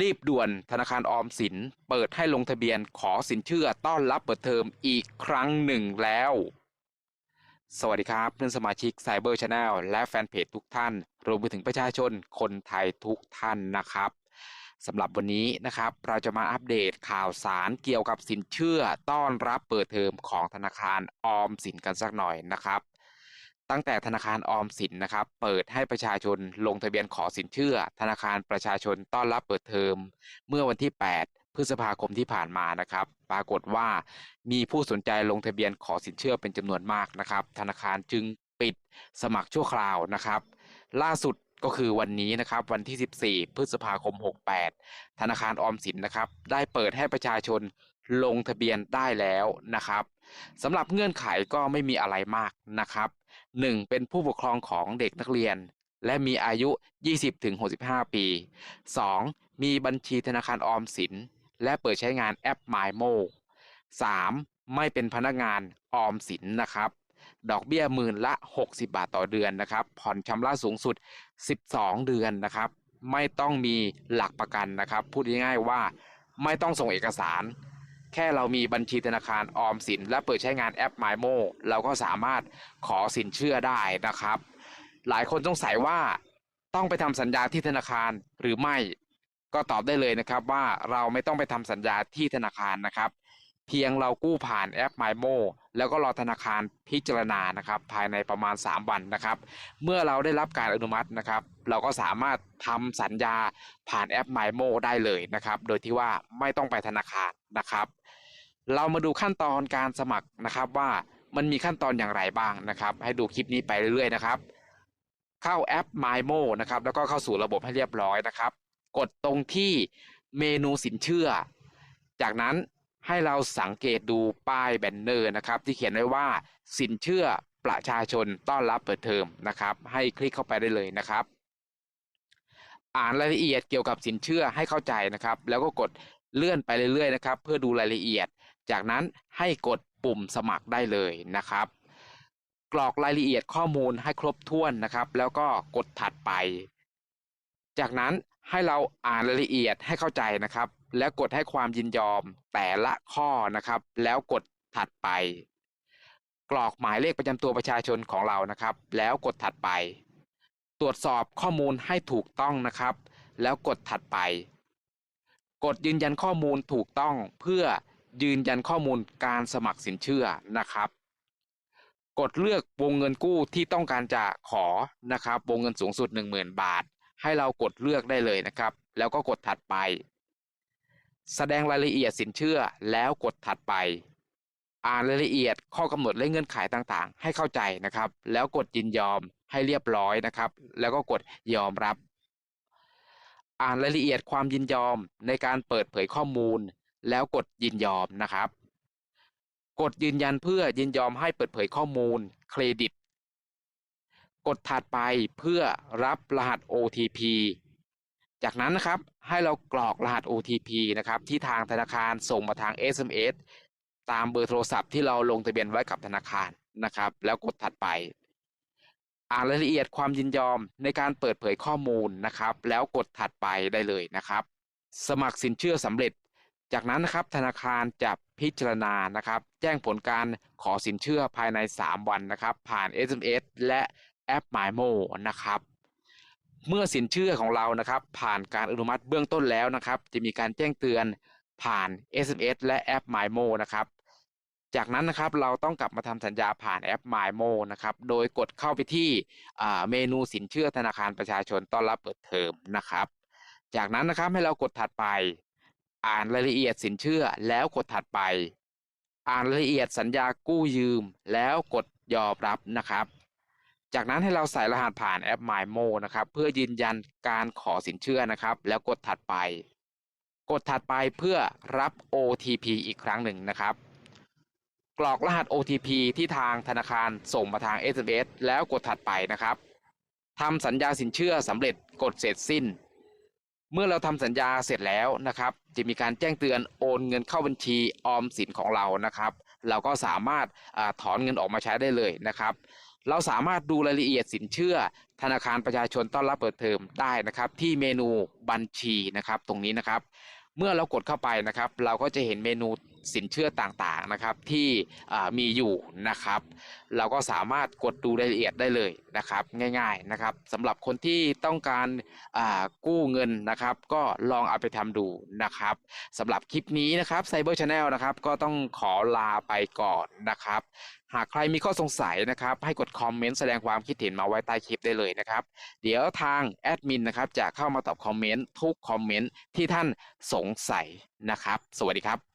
รีบด่วนธนาคารออมสิน เปิดให้ลงทะเบียนขอสินเชื่อต้อนรับเปิดเทอมอีกครั้งหนึ่งแล้ว สวัสดีครับเพื่อนสมาชิก Cyber Channel และแฟนเพจทุกท่าน รวมไปถึงประชาชนคนไทยทุกท่านนะครับสำหรับวันนี้นะครับ เราจะมาอัปเดตข่าวสารเกี่ยวกับสินเชื่อต้อนรับเปิดเทอมของธนาคารออมสินกันสักหน่อยนะครับ ตั้งแต่ธนาคารออมสินนะครับ เปิดให้ประชาชนลงทะเบียนขอสินเชื่อ ธนาคารประชาชนต้อนรับเปิดเทอม เมื่อวันที่ 8 พฤษภาคมที่ผ่านมานะครับ ปรากฏว่ามีผู้สนใจลงทะเบียนขอสินเชื่อเป็นจำนวนมากนะครับ ธนาคารจึงปิดสมัครชั่วคราวนะครับ ล่าสุดก็คือวันนี้นะครับวันที่ 14 พฤษภาคม 68 ธนาคารออมสินนะครับ ได้เปิดให้ประชาชนลงทะเบียนได้แล้วนะครับสำหรับเงื่อนไขก็ไม่มีอะไรมากนะครับ 1. เป็นผู้ปกครองของเด็กนักเรียน และมีอายุ 20-65 ปี 2. มีบัญชีธนาคารออมสิน และเปิดใช้งานแอป MyMo 3. ไม่เป็นพนักงานออมสินนะครับดอกเบี้ยหมื่นละ 60 บาทต่อเดือนนะครับ ผ่อนชำระสูงสุด 12 เดือนนะครับ ไม่ต้องมีหลักประกันนะครับ พูดง่ายๆว่าไม่ต้องส่งเอกสาร แค่เรามีบัญชีธนาคารออมสิน และเปิดใช้งานแอป MyMo เราก็สามารถขอสินเชื่อได้นะครับ หลายคนสงสัยว่าต้องไปทำสัญญาที่ธนาคารหรือไม่ ก็ตอบได้เลยนะครับว่าเราไม่ต้องไปทำสัญญาที่ธนาคารนะครับ เพียงเรากู้ผ่านแอป MyMo แล้วก็รอธนาคารพิจารณานะครับภายในประมาณ 3 วันนะครับ เมื่อเราได้รับการอนุมัตินะครับ เราก็สามารถทำสัญญาผ่านแอป MyMo ได้เลยนะครับ โดยที่ว่าไม่ต้องไปธนาคารนะครับ เรามาดูขั้นตอนการสมัครนะครับว่ามันมีขั้นตอนอย่างไรบ้างนะครับ ให้ดูคลิปนี้ไปเรื่อยๆนะครับเข้าแอป MyMo นะครับแล้วก็เข้าสู่ระบบให้เรียบร้อยนะครับ กดตรงที่เมนูสินเชื่อ จากนั้น ให้เราสังเกตดูป้ายแบนเนอร์นะครับ ที่เขียนไว้ว่าสินเชื่อประชาชนต้อนรับเปิดเทอมนะครับ ให้คลิกเข้าไปได้เลยนะครับ อ่านรายละเอียดเกี่ยวกับสินเชื่อให้เข้าใจนะครับ แล้วก็กดเลื่อนไปเรื่อยๆนะครับ เพื่อดูรายละเอียด จากนั้นให้กดปุ่มสมัครได้เลยนะครับ กรอกรายละเอียดข้อมูลให้ครบถ้วนนะครับ แล้วก็กดถัดไป จากนั้นให้เราอ่านรายละเอียดให้เข้าใจนะครับ แล้วกดให้ความยินยอมแต่ละข้อนะครับ แล้วกดถัดไป กรอกหมายเลขประจำตัวประชาชนของเรานะครับ แล้วกดถัดไป ตรวจสอบข้อมูลให้ถูกต้องนะครับ แล้วกดถัดไป กดยืนยันข้อมูลถูกต้องเพื่อยืนยันข้อมูลการสมัครสินเชื่อนะครับ กดเลือกวงเงินกู้ที่ต้องการจะขอนะครับ วงเงินสูงสุด 10,000 บาท ให้เรากดเลือกได้เลยนะครับ แล้วก็กดถัดไป แสดงรายละเอียดสินเชื่อแล้วกดถัดไป อ่านรายละเอียดข้อกำหนดและเงื่อนไขต่างๆ ให้เข้าใจนะครับ แล้วกดยินยอมให้เรียบร้อยนะครับ แล้วก็กดยอมรับ อ่านรายละเอียดความยินยอมในการเปิดเผยข้อมูล แล้วกดยินยอมนะครับ กดยืนยันเพื่อยินยอมให้เปิดเผยข้อมูลเครดิต กดถัดไปเพื่อรับรหัส OTP จากนั้นนะครับให้เรากรอกรหัส OTP นะครับที่ทางธนาคารส่งมาทาง SMS ตามเบอร์โทรศัพท์ที่เราลงทะเบียนไว้กับธนาคารนะครับ แล้วกดถัดไป อ่านรายละเอียดความยินยอมในการเปิดเผยข้อมูลนะครับ แล้วกดถัดไปได้เลยนะครับ สมัครสินเชื่อสำเร็จ จากนั้นนะครับธนาคารจะพิจารณานะครับ แจ้งผลการขอสินเชื่อภายใน 3 วันนะครับ ผ่าน SMS และแอป MyMo นะครับ เมื่อสินเชื่อของเรานะครับ ผ่านการอนุมัติเบื้องต้นแล้วนะครับ จะมีการแจ้งเตือนผ่าน SMS และแอป MyMo นะครับ จากนั้นนะครับเราต้องกลับมาทำสัญญาผ่านแอป MyMo นะครับ โดยกดเข้าไปที่เมนูสินเชื่อธนาคารประชาชนต้อนรับเปิดเทอมนะครับ จากนั้นนะครับให้เรากดถัดไป อ่านรายละเอียดสินเชื่อแล้วกดถัดไป อ่านรายละเอียดสัญญากู้ยืม แล้วกดยอมรับนะครับ จากนั้นให้เราใส่รหัสผ่านแอป MyMo นะครับ เพื่อยืนยันการขอสินเชื่อนะครับ แล้วกดถัดไป กดถัดไปเพื่อรับ OTP อีกครั้งหนึ่งนะครับ กรอกรหัส OTP ที่ทางธนาคารส่งมาทาง SMS แล้วกดถัดไปนะครับทำสัญญาสินเชื่อสำเร็จกดเสร็จสิ้น เมื่อเราทำสัญญาเสร็จแล้วนะครับ จะมีการแจ้งเตือนโอนเงินเข้าบัญชีออมสินของเรานะครับ เราก็สามารถอถอนเงินออกมาใช้ได้เลยนะครับ เราสามารถดูรายละเอียดสินเชื่อ ธนาคารประชาชนต้อนรับเปิดเทอมได้นะครับ ที่เมนูบัญชีนะครับตรงนี้นะครับ เมื่อเรากดเข้าไปนะครับ เราก็จะเห็นเมนู สินเชื่อต่างๆนะครับที่มีอยู่นะครับ เราก็สามารถกดดูรายละเอียดได้เลยนะครับ ง่ายๆนะครับสำหรับคนที่ต้องการกู้เงินนะครับ ก็ลองเอาไปทำดูนะครับสำหรับคลิปนี้นะครับ Cyber Channel นะครับก็ต้องขอลาไปก่อนนะครับ หากใครมีข้อสงสัยนะครับ ให้กดคอมเมนต์แสดงความคิดเห็นมาไว้ใต้คลิปได้เลยนะครับ เดี๋ยวทางแอดมินนะครับจะเข้ามาตอบคอมเมนต์ทุกคอมเมนต์ที่ท่านสงสัยนะครับ สวัสดีครับ